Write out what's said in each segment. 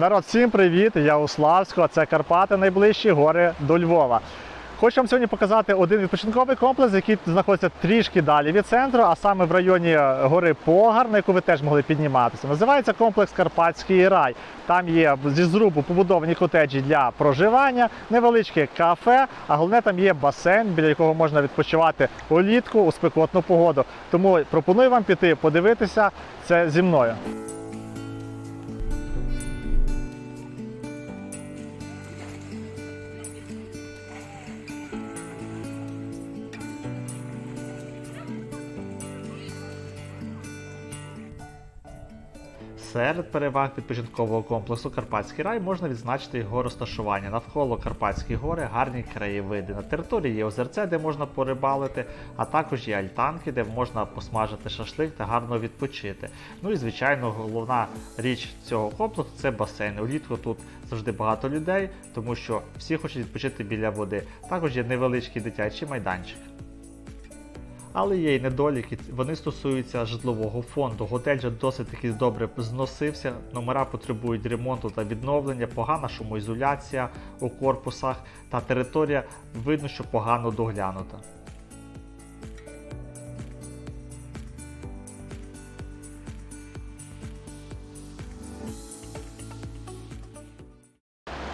Народ, всім привіт! Я у Славську, це Карпати, найближчі гори до Львова. Хочу вам сьогодні показати один відпочинковий комплекс, який знаходиться трішки далі від центру, а саме в районі гори Погар, на яку ви теж могли підніматися. Називається комплекс Карпатський рай. Там є зі зрубу побудовані котеджі для проживання, невеличке кафе, а головне там є басейн, біля якого можна відпочивати улітку у спекотну погоду. Тому пропоную вам піти подивитися це зі мною. Серед переваг відпочинкового комплексу Карпатський рай можна відзначити його розташування. Навколо Карпатські гори гарні краєвиди. На території є озерце, де можна порибалити, а також є альтанки, де можна посмажити шашлик та гарно відпочити. Ну і звичайно, головна річ цього комплексу це басейн. Улітку тут завжди багато людей, тому що всі хочуть відпочити біля води. Також є невеличкий дитячий майданчик. Але є й недоліки. Вони стосуються житлового фонду. Готель же досить таки добре зносився. Номера потребують ремонту та відновлення, погана шумоізоляція у корпусах та територія видно, що погано доглянута.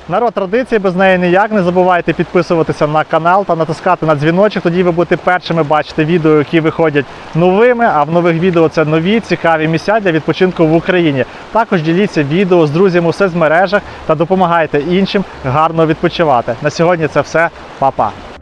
Народ традиції без неї ніяк. Не забувайте підписуватися на канал та натискати на дзвіночок. Тоді ви будете першими бачити відео, які виходять новими. А в нових відео це нові цікаві місця для відпочинку в Україні. Також діліться відео з друзями у соцмережах та допомагайте іншим гарно відпочивати. На сьогодні це все, Па-па!